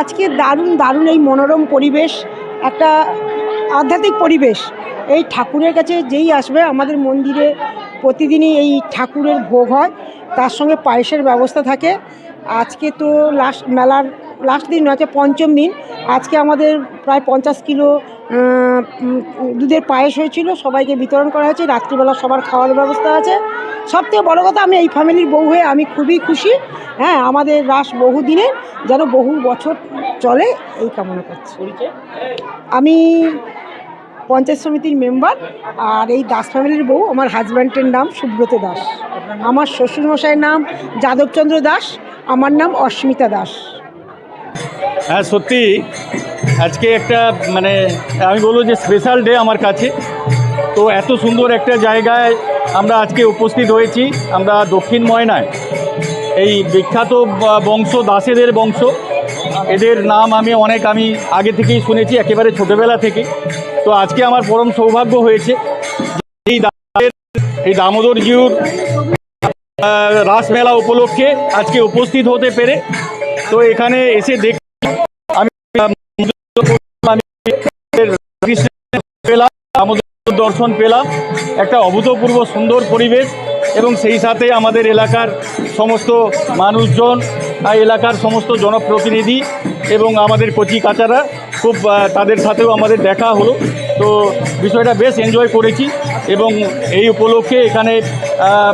আজকে দারুণ দারুণ এই মনোরম পরিবেশ, একটা আধ্যাত্মিক পরিবেশ। এই ঠাকুরের কাছে যেই আসবে, আমাদের মন্দিরে প্রতিদিনই এই ঠাকুরের ভোগ হয়। তার সঙ্গে পায়েসের ব্যবস্থা থাকে। আজকে তো লাস্ট মেলার লাস্ট দিন আছে পঞ্চম দিন। আজকে আমাদের প্রায় পঞ্চাশ কিলো দুধের পায়েস হয়েছিল, সবাইকে বিতরণ করা হয়েছে। রাত্রিবেলা সবার খাওয়ার ব্যবস্থা আছে। সব থেকে বড়ো কথা, আমি এই ফ্যামিলির বউ হয়ে আমি খুবই খুশি। হ্যাঁ আমাদের রাস বহু দিনের যেন বহু বছর চলে এই কামনা করছি। আমি পঞ্চায়েত সমিতির মেম্বার আর এই দাস ফ্যামিলির বউ, আমার হাজব্যান্ডের নাম সুব্রত দাস। আমার শ্বশুরমশাইয়ের নাম যাদবচন্দ্র দাস, আমার নাম অস্মিতা দাস। হ্যাঁ সত্যি। আজকে একটা মানে আমি বলব যে স্পেশাল ডে আমার কাছে। তো এত সুন্দর একটা জায়গায় আমরা আজকে উপস্থিত হয়েছি। আমরা দক্ষিণ ময়নায়। এই বিখ্যাত বংশ দাসেদের বংশ। এদের নাম আমি অনেক আমি আগে থেকেই শুনেছি একেবারে ছোটোবেলা থেকে। তো আজকে আমার পরম সৌভাগ্য হয়েছে। এই এই দামোদর জিউর আহ, রাসমেলা উপলক্ষে আজকে উপস্থিত হতে পেরে। তো এখানে এসে দেখ আমি আমি পেলাম আমাদের দর্শন পেলাম। একটা অভূতপূর্ব সুন্দর পরিবেশ এবং সেই সাথে আমাদের এলাকার সমস্ত মানুষজন এলাকার সমস্ত জনপ্রতিনিধি এবং আমাদের কচি কাচারা খুব তাদের সাথেও আমাদের দেখা হলো। তো বিষয়টা বেশ এনজয় করেছি এবং এই উপলক্ষে এখানে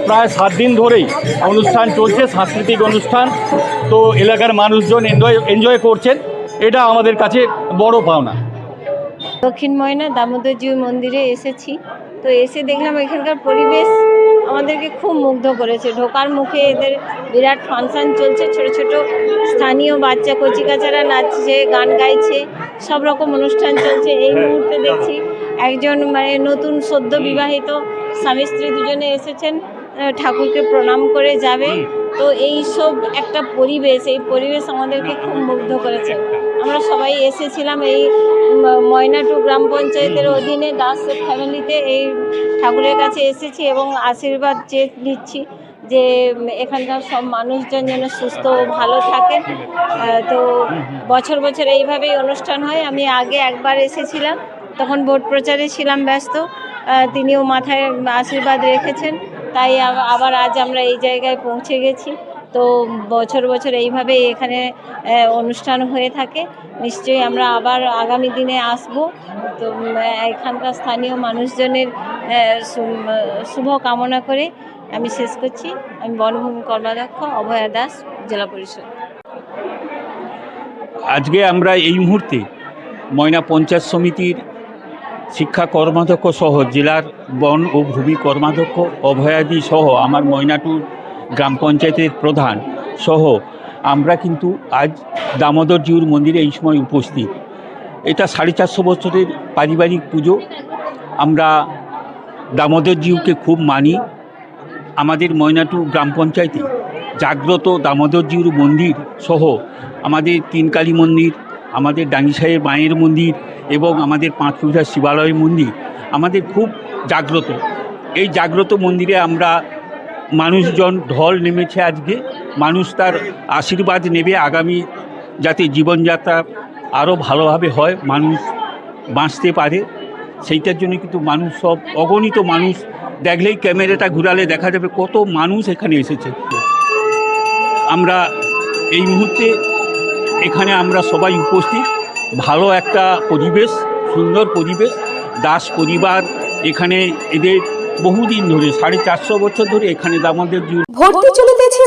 প্রায় সাত দিন ধরেই অনুষ্ঠান চলছে, সাংস্কৃতিক অনুষ্ঠান। তো এলাকার মানুষজন এনজয় এনজয় করছেন। এটা আমাদের কাছে বড় পাওনা। দক্ষিণ ময়না দামোদরজিউ মন্দিরে এসেছি। তো এসে দেখলাম এখানকার পরিবেশ আমাদেরকে খুব মুগ্ধ করেছে। ঢোকার মুখে এদের বিরাট ফাংশান চলছে। ছোট ছোট স্থানীয় বাচ্চা কচিকাচারা নাচছে, গান গাইছে, সব রকম অনুষ্ঠান চলছে। এই মুহূর্তে দেখছি একজন মানে নতুন সদ্য বিবাহিত স্বামী, স্ত্রী দুজনে এসেছেন ঠাকুরকে প্রণাম করে যাবে। তো এই সব একটা পরিবেশ, এই পরিবেশ আমাদেরকে খুব মুগ্ধ করেছে। আমরা সবাই এসেছিলাম এই ময়নাটু গ্রাম পঞ্চায়েতের অধীনে দাস ফ্যামিলিতে এই ঠাকুরের কাছে এসেছি এবং আশীর্বাদ চেয়ে নিচ্ছি যে এখানকার সব মানুষজন যেন সুস্থ ও ভালো থাকেন। তো বছর বছর এইভাবেই অনুষ্ঠান হয়। আমি আগে একবার এসেছিলাম, তখন ভোট প্রচারে ছিলাম ব্যস্ত। তিনিও মাথায় আশীর্বাদ রেখেছেন। তাই আবার আজ আমরা এই জায়গায় পৌঁছে গেছি। তো বছর বছর এইভাবে এখানে অনুষ্ঠান হয়ে থাকে। নিশ্চয়ই আমরা আবার আগামী দিনে আসব। তো এখানকার স্থানীয় মানুষজনের শুভ কামনা করে আমি শেষ করছি। আমি বনভূমি কর্মাধ্যক্ষ অভয়া দাস, জেলা পরিষদ। আজকে আমরা এই মুহূর্তে ময়না পঞ্চায়েত সমিতির শিক্ষা কর্মাধ্যক্ষ সহ জেলার বন ও ভূমি কর্মাধ্যক্ষ অভয়াদি সহ আমার ময়নাটুর গ্রাম পঞ্চায়েতের প্রধান সহ আমরা কিন্তু আজ দামোদর জিউর মন্দিরে এই সময় উপস্থিত। এটা সাড়ে চারশো বছরের পারিবারিক পুজো। আমরা দামোদর জিউকে খুব মানি। আমাদের ময়নাটু গ্রাম পঞ্চায়েতে জাগ্রত দামোদরজিউর মন্দির সহ আমাদের তিনকালী মন্দির, আমাদের ডাঙ্গিসাহের মায়ের মন্দির এবং আমাদের পাঁচপুরা শিবালয় মন্দির আমাদের খুব জাগ্রত। এই জাগ্রত মন্দিরে আমরা মানুষজন ঢল নেমেছে আজকে। মানুষ তার আশীর্বাদ নেবে আগামী যাতে জীবনযাত্রা আরও ভালোভাবে হয়, মানুষ বাঁচতে পারে। সেইটার জন্য কিন্তু মানুষ সব অগণিত মানুষ দেখলেই ক্যামেরাটা ঘুরালে দেখা যাবে কত মানুষ এখানে এসেছে। আমরা এই মুহূর্তে এখানে আমরা সবাই উপস্থিত। ভালো একটা পরিবেশ, সুন্দর পরিবেশ। দাস পরিবার এখানে এদের বহুদিন ধরে সাড়ে চারশো বছর ধরে এখানে আমাদের ভর্তি চলিতেছে